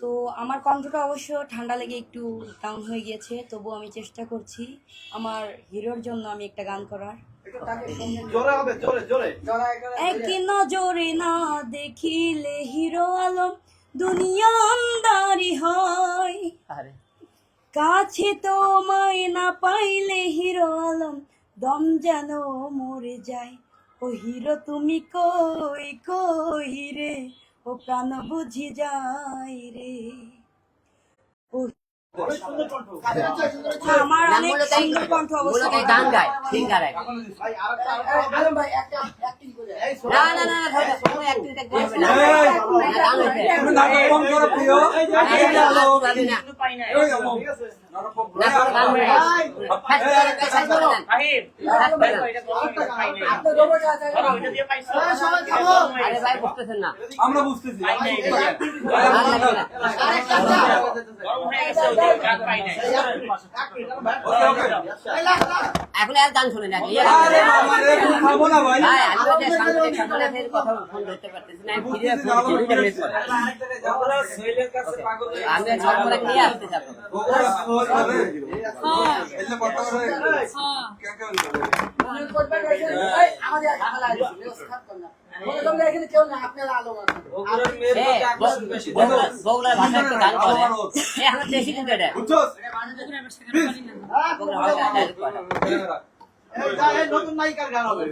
তো আমার কণ্ঠটা অবশ্য ঠান্ডা লেগে একটু ডাউন হয়ে গিয়েছে তবু আমি চেষ্টা করছি আমার হিরোর জন্য আমি একটা গান করার। জোরে হবে জোরে জোরে। এক নজরে না দেখিলে হিরো আলম দুনিয়া কাছে তোমায় না পাইলে হিরো আলম দম যেন মরে যায়। ও হিরো তুমি কই কই রে? ও প্রাণ বুঝি যায় রে। ও আমার অনেক সুন্দর কণ্ঠ মূলত অবশ্য এই গান গায় সিঙ্গার এক। না না না না আমরা বুঝতেছি ভালো লাগবে না। ওকে ওকে এখন আর গান শুনে না আরে বাবা রে তুমি খাব না ভাই। আমি কথা ফোন ধরতে পারতেছি না। আমি সরকারে নিয়ে আসতে যাব। ওরা নতুন নায়িকার গান হবে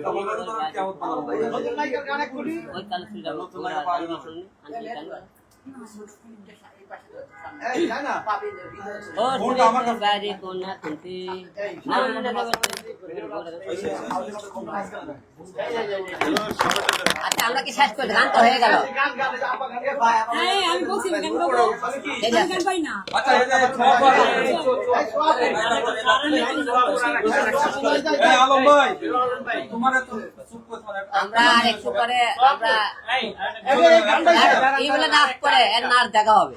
নতুন নায়িকার গান একটুখানি ওই আচ্ছা আমরা কি শেষ করে গান তো হয়ে গেল গান গান আপা গান এ ভাই আপা হ্যাঁ আমি বলছি গান গাবো ঠিক আছে গান পাই না আচ্ছা এই যে খাওয়া এই আলম ভাই তোমার এত চুপ করে থাকা আমরা আর একটু পরে আমরা এইগুলো নাচ করে এর নাচ দেখা হবে।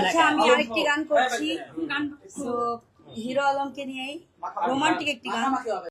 আচ্ছা আমি আরেকটি গান করছি। হিরো আলমকে নিয়েই রোমান্টিক একটি গান।